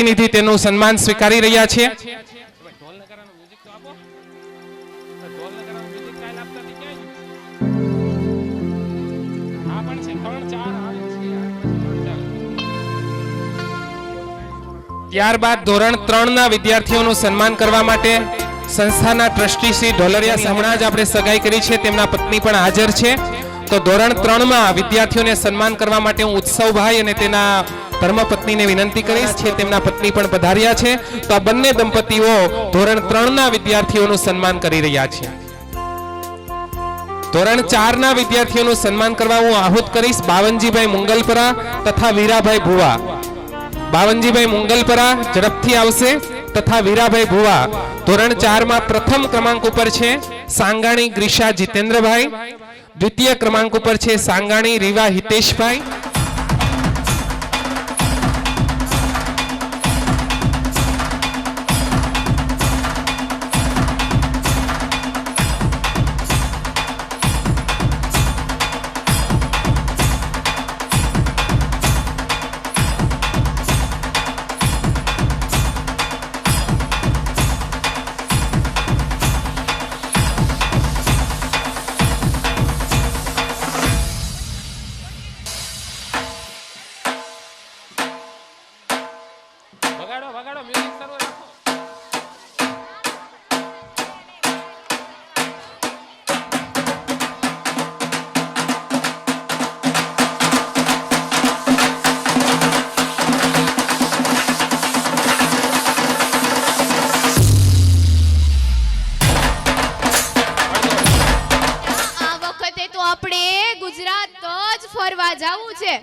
પ્રતિનિધિ તેનું સન્માન સ્વીકારી રહ્યા છે. ત્યારબાદ ધોરણ ત્રણ ના વિદ્યાર્થીઓનું સન્માન કરવા માટે સંસ્થાના ટ્રસ્ટી શ્રી ઢોલરિયા હમણાં જ આપણે સગાઈ કરી છે. તેમના પત્ની પણ હાજર છે. તો ધોરણ ત્રણમાં વિદ્યાર્થીઓને સન્માન કરવા માટે હું ઉત્સવભાઈ અને તેના ધર્મપત્નીને વિનંતી કરીશ. છે, તેમના પત્ની પણ પધાર્યા છે. તો આ બંને દંપતીઓ ધોરણ ત્રણ ના વિદ્યાર્થીઓનું સન્માન કરી રહ્યા છે. ધોરણ ચાર ના વિદ્યાર્થીઓનું સન્માન કરવા હું આહુત કરીશ. બાવનજીભાઈ મુંગલપરા તથા વીરાભાઈ ભુવા. બાવનજીભાઈ મુંગલપરા ઝડપથી આવશે તથા વીરાભાઈ ભુવા ધોરણ ચારમાં પ્રથમ ક્રમાંક ઉપર છે. સાંગાણી ગ્રીષા જીતેન્દ્રભાઈ. દ્વિતીય ક્રમાંક ઉપર છે સાંગાણી રીવા હિતેશભાઈ. વગાડો વગાડો મ્યુઝિક શરૂ રાખો. આપણે ગુજરાત જ ફરવા જવું છે.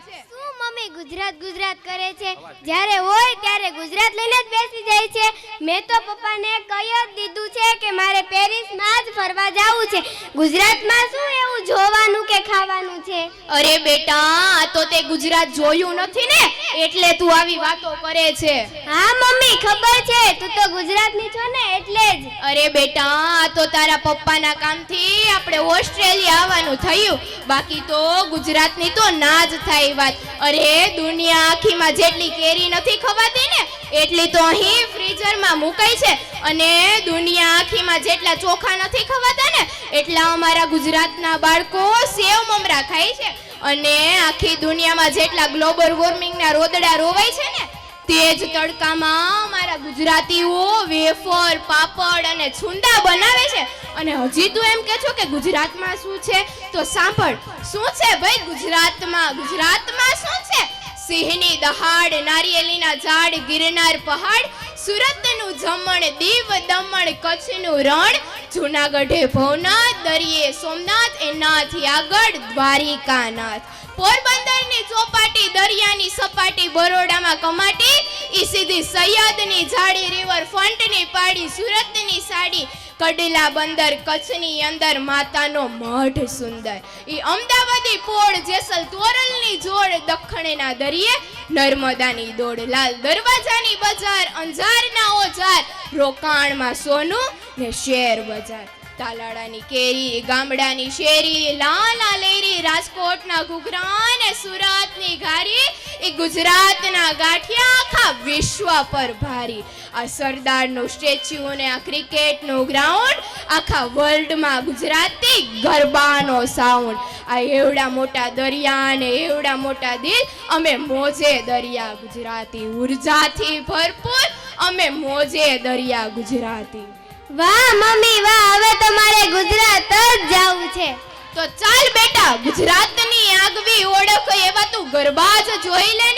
મમ્મી ગુજરાત ગુજરાત કરે છે. જ્યારે હોય ત્યારે ગુજરાત લઈને જ બેસી જાય છે. મેં તો પપ્પાને કહી જ દીધું છે કે મારે પેરિસમાં જ ફરવા જવું છે. ગુજરાતમાં શું જોવાનું કે ખાવાનું છે? અરે બેટા આ તો તે ગુજરાત જોયું નથી ને એટલે તું આવી વાતો કરે છે. હા મમ્મી ખબર છે. તું તો ગુજરાતની છો ને એટલે જ. અરે બેટા આ તો તારા પપ્પાના કામથી આપણે ઓસ્ટ્રેલિયા આવવાનું થયું. બાકી તો ગુજરાતની તો ના જ થાય વાત. અરે દુનિયા આખીમાં જેટલી કેરી નથી ખવાતી ને એટલી તો અહીં ફ્રીઝરમાં મુકાઈ છે. અને દુનિયા આખીમાં જેટલા ચોખા નથી ખવાતા ને એટલા અમારા ગુજરાતના બાળકો સેવ મમરા ખાય છે. અને આખી દુનિયામાં જેટલા ગ્લોબલ વોર્મિંગના રોદડા રોવાય છે ને, તે જ તડકામાં અમારા ગુજરાતીઓ વેફર, પાપડ અને છુંદા બનાવે છે. અને હજી તું એમ કે છો કે ગુજરાતમાં શું છે? તો સાંભળ, શું છે ભાઈ ગુજરાતમાં? ગુજરાતમાં શું છે? સિંહની દહાડ નારિયેલીના ઝાડ, ગિરનાર પહાડ, સુરતનું જમણ, દીવ દમણ, કચ્છનું રણ જૂનાગઢે ભવનાથ દરિયે સોમનાથ એનાથી આગળ દ્વારિકાનાથ. પોરબંદરની ચોપાટી દરિયાની સપાટી બરોડામાં કમાટી, ઈ સીધી સૈયદની જાડી રિવર ફ્રન્ટની પાડી સુરતની સાડી. કડલા બંદર કચ્છની અંદર માતાનો મઢ સુંદર. ઈ અમદાવાદી પોળ જેસલ તોરલની જોડ દખણના દરિયે, નર્મદાની દોડ લાલ દરવાજાની બજાર, અંજારના ઓજાર, રોકાણમાં સોનું ને શેર બજાર. તાલાડાની કેરી, ગામડાની શેરી, લાલા લેરી, રાજકોટના ઘૂઘરા ને સુરતની ઘારી, એ ગુજરાતના ગાંઠિયા આખા વિશ્વ પર ભારી. આ સરદારનું સ્ટેચ્યુ અને આ ક્રિકેટનું ગ્રાઉન્ડ, આખા વર્લ્ડમાં ગુજરાતી ગરબાનો સાઉન્ડ. આ એવડા મોટા દરિયા ને એવડા મોટા દિલ, અમે મોજે દરિયા ગુજરાતી. ઉર્જાથી ભરપૂર, અમે મોજે દરિયા ગુજરાતી. વાહ, મમ્મી, વાહ, હવે તો મારે ગુજરાત જ જવું છે. તો ચાલ બેટા, ગુજરાતની આગવી ઓળખ એવા તું ગરબા જ જોઈ લે